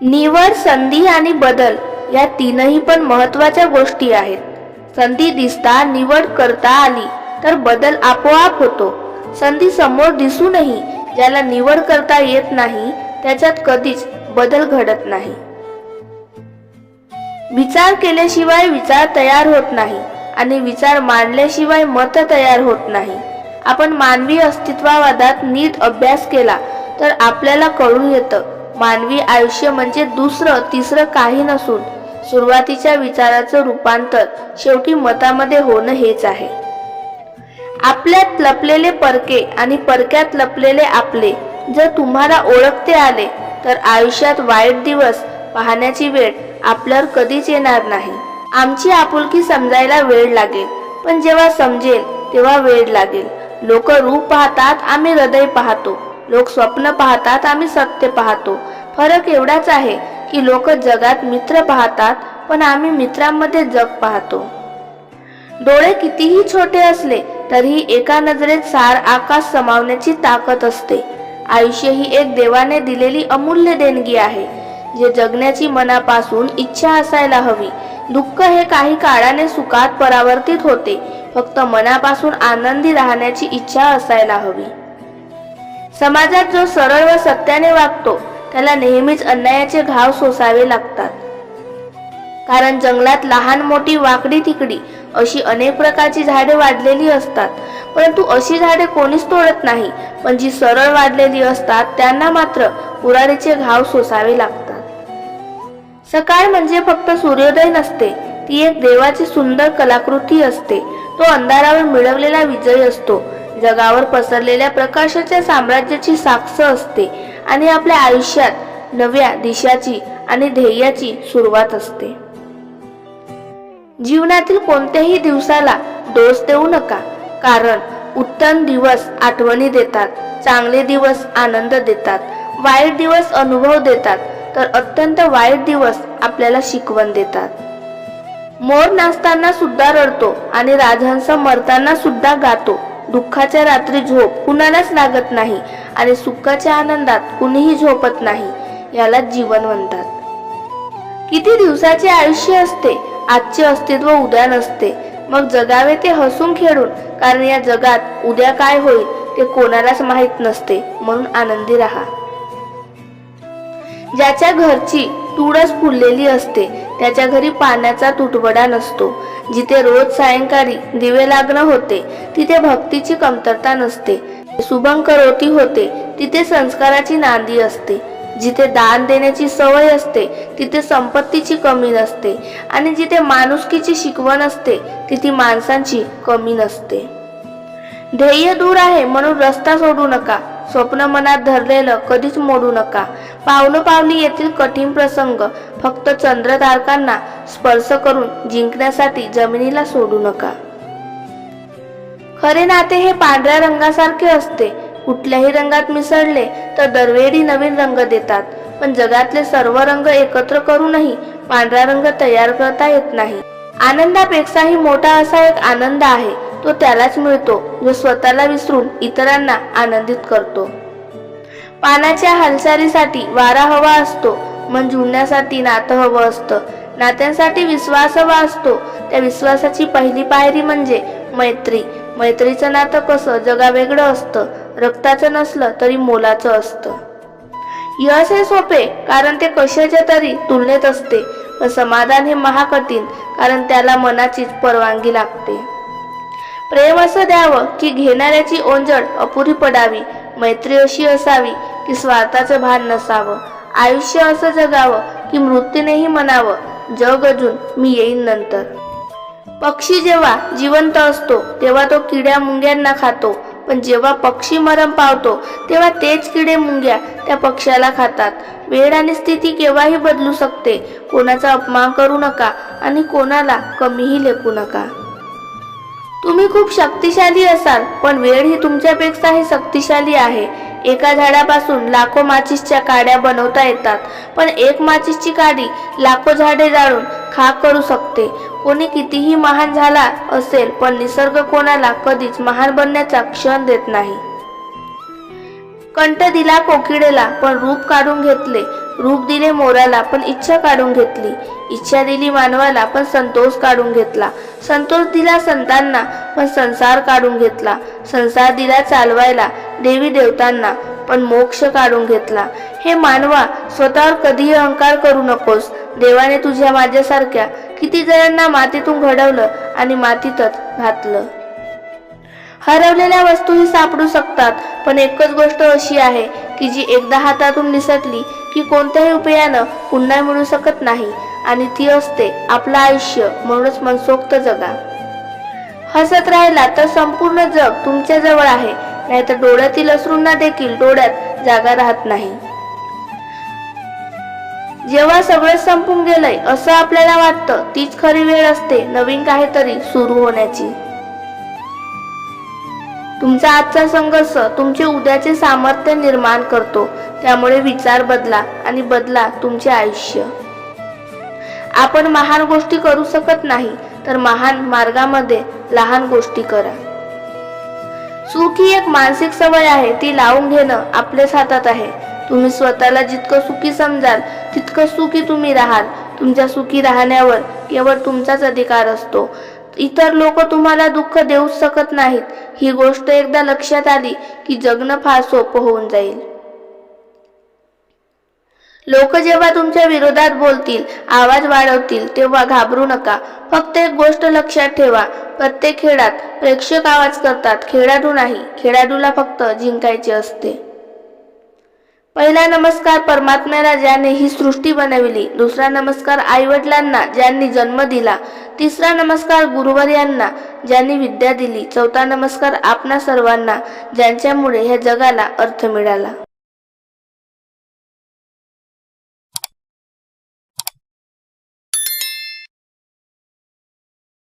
निवड संधी आणि बदल या तीनही पण महत्त्वाच्या गोष्टी आहेत. संधी दिसता निवड करता आली तर बदल आपोआप होतो. संधी समोर दिसूनही ज्याला निवड करता येत नाही त्याच्यात कधीच बदल घडत नाही. विचार केल्याशिवाय विचार तयार होत नाही आणि विचार मांडल्याशिवाय मत तयार होत नाही. आपण मानवी अस्तित्ववादात नीट अभ्यास केला तर आपल्याला कळून येतं मानवी आयुष्य म्हणजे दुसरं तिसरं काही नसून सुरुवातीच्या विचाराचं रूपांतर शेवटी मतामध्ये होणं हेच आहे. आपल्यात लपलेले परके आणि परक्यात लपलेले आपले जर तुम्हाला ओळखते आले तर आयुष्यात वाईट दिवस पाहण्याची वेळ आपल्यावर कधीच येणार नाही. आमची आपुलकी समजायला वेळ लागेल पण जेव्हा समजेल तेव्हा वेळ लागेल. लोक रूप पाहतात आम्ही हृदय पाहतो. लोक स्वप्न पाहतात आम्ही सत्य पाहतो. फरक एवढाच आहे की लोक जगात मित्र पाहतात पण आम्ही मित्रांमध्ये जग पाहतो. डोळे कितीही छोटे असले तरीही एका नजरेत सार आकाश समावण्याची ताकद असते. आयुष्य ही एक देवाने दिलेली अमूल्य देणगी आहे जे जगण्याची मनापासून इच्छा असायला हवी. दुःख हे काही काळाने सुखात परावर्तित होते फक्त मनापासून आनंदी राहण्याची इच्छा असायला हवी. समाजात जो सरळ व सत्याने वागतो त्याला नेहमीच अन्यायाचे घाव सोसावे लागतात. कारण जंगलात लहान मोठी वाकडी तिकडी अशी अनेक प्रकारची झाडे वाढलेली असतात. परंतु अशी झाडे कोणीच तोडत नाही पण जी सरळ वाढलेली असतात त्यांना मात्र पुरारीचे घाव सोसावे लागतात. सकाळ म्हणजे फक्त सूर्योदय नसते ती एक देवाची सुंदर कलाकृती असते. तो अंधारावर मिळवलेला विजय असतो. जगावर पसरलेल्या प्रकाशाच्या साम्राज्याची साक्ष असते. आणि आपल्या आयुष्यात नव्या दिशाची आणि ध्येयाची सुरुवात असते. जीवनातील कोणत्याही दिवसाला दोष देऊ नका कारण उत्तम दिवस आठवणी देतात चांगले दिवस आनंद देतात वाईट दिवस अनुभव देतात तर अत्यंत वाईट दिवस आपल्याला शिकवण देतात. मोर नाचताना सुद्धा रडतो आणि राजहंस मरताना सुद्धा गातो दुःखाच्या रात्री झोप कुणालाच लागत नाही आणि सुखाच्या आनंदात कुणीही झोपत नाही याला जीवन म्हणतात. किती दिवसाचे आयुष्य असते आजचे अस्तित्व उद्या नसते. मग जगावे ते हसून खेळून कारण या जगात उद्या काय होईल ते कोणालाच माहीत नसते म्हणून आनंदी राहा. ज्याच्या घरची तुळस फुललेली असते त्याच्या घरी पाण्याचा तुटवडा नसतो. जिथे रोज सायंकाळी दिवे लागणं होते तिथे भक्तीची कमतरता नसते. शुभंकरोती होते तिथे संस्काराची नांदी असते. जिथे दान देण्याची सवय असते तिथे संपत्तीची कमी नसते. आणि जिथे माणुसकीची शिकवण असते तिथे माणसांची कमी नसते. ध्येय दूर आहे म्हणून रस्ता सोडू नका. स्वप्न मनात धरलेलं कधीच मोडू नका. पावलं पावली येथील कठीण प्रसंग फक्त चंद्रतारकांना स्पर्श करून जिंकण्यासाठी जमिनीला सोडू नका. खरे नाते हे पांढऱ्या रंगासारखे असते. कुठल्याही रंगात मिसळले तर दरवेळी नवीन रंग देतात. पण जगातले सर्व रंग एकत्र करूनही पांढरा रंग तयार करता येत नाही. आनंदापेक्षाही मोठा असा एक आनंद आहे. तो त्यालाच मिळतो जो स्वतःला विसरून इतरांना आनंदित करतो. पानाच्या हालचालीसाठी वारा हवा असतो म्हणजे मन जुळण्यासाठी नातं हवं असतं. नात्यांसाठी विश्वास हवा असतो. त्या विश्वासाची पहिली पायरी म्हणजे मैत्री. मैत्रीचं नातं कसं जगावेगळं असतं. रक्ताचं नसलं तरी मोलाचं असतं. यश हे सोपे कारण ते कशाच्या तरी तुलनेत असते. पण समाधान हे महाकठीण कारण त्याला मनाचीच परवानगी लागते. प्रेम असं द्यावं की घेणाऱ्याची ओंजळ अपुरी पडावी मैत्री अशी असावी की स्वार्थाचं भान नसावं. आयुष्य असं जगावं की मृत्यूनेही म्हणावं जग अजून मी येईन नंतर. पक्षी जेव्हा जिवंत असतो तेव्हा तो किड्या मुंग्यांना खातो. पण जेव्हा पक्षी मरण पावतो तेव्हा तेच किडे मुंग्या त्या पक्ष्याला खातात. वेळ आणि स्थिती केव्हाही बदलू शकते. कोणाचा अपमान करू नका आणि कोणाला कमीही लेखू नका. तुम्ही खूप शक्तिशाली असाल पण वेळ ही तुमच्यापेक्षाही शक्तिशाली आहे. एका झाडापासून लाखो माचीसच्या काड्या बनवता येतात पण एक माचीसची काडी लाखो झाडे जाळून खाक करू शकते. कोणी कितीही महान झाला असेल पण निसर्ग कोणाला कधीच महान बनण्याचा क्षण देत नाही. कंठ दिला कोकिडेला पण रूप काढून घेतले. रूप दिले मोराला पण इच्छा काढून घेतली. इच्छा दिली मानवाला पण संतोष काढून घेतला. संतोष दिला संतांना पण संसार काढून घेतला. संसार दिला चालवायला देवी देवतांना पण मोक्ष काढून घेतला. हे मानवा स्वतःवर कधीही अहंकार करू नकोस. देवाने तुझ्या माझ्यासारख्या किती जणांना मातीतून घडवलं आणि मातीतच घातलं. हरवलेल्या वस्तूही सापडू शकतात पण एकच गोष्ट अशी आहे की जी एकदा हातातून निसटली की कोणत्याही उपायानं पुन्हा मिळू शकत नाही आणि ती असते आपलं आयुष्य म्हणूनच मनसोक्त जगा. हसत राहिला तर संपूर्ण जग तुमच्या जवळ आहे नाहीतर डोळ्यातील अश्रूंना देखील डोळ्यात जागा राहत नाही. जेव्हा सगळं संपून गेलंय असं आपल्याला वाटतं तीच खरी वेळ असते नवीन काहीतरी सुरू होण्याची. तुमचा आजचा संघर्ष तुमचे उद्याचे सामर्थ्य निर्माण करतो. त्यामुळे विचार बदला आणि बदला तुमचे आयुष्य. आपण महान गोष्टी करू शकत नाही तर महान मार्गामध्ये लहान गोष्टी करा. सुख ही एक मानसिक सवय आहे ती लावून घेणं आपल्याच हातात आहे. तुम्ही स्वतःला जितकं सुखी समजाल तितकं सुखी तुम्ही राहाल. तुमच्या सुखी राहण्यावर केवळ तुमचाच अधिकार असतो. इतर लोक तुम्हाला दुःख देऊच शकत नाहीत. ही गोष्ट एकदा लक्षात आली की जगणं फार सोपं होऊन जाईल. लोक जेव्हा तुमच्या विरोधात बोलतील आवाज वाढवतील तेव्हा घाबरू नका. फक्त एक गोष्ट लक्षात ठेवा. प्रत्येक खेळात प्रेक्षक आवाज करतात खेळाडू नाही. खेळाडूला फक्त जिंकायचे असते. पहिला नमस्कार परमात्म्याला ज्याने ही सृष्टी बनविली. दुसरा नमस्कार आईवडिलांना ज्यांनी जन्म दिला. तिसरा नमस्कार गुरुवर यांना ज्यांनी विद्या दिली. चौथा नमस्कार आपणा सर्वांना ज्यांच्यामुळे ह्या जगाला अर्थ मिळाला.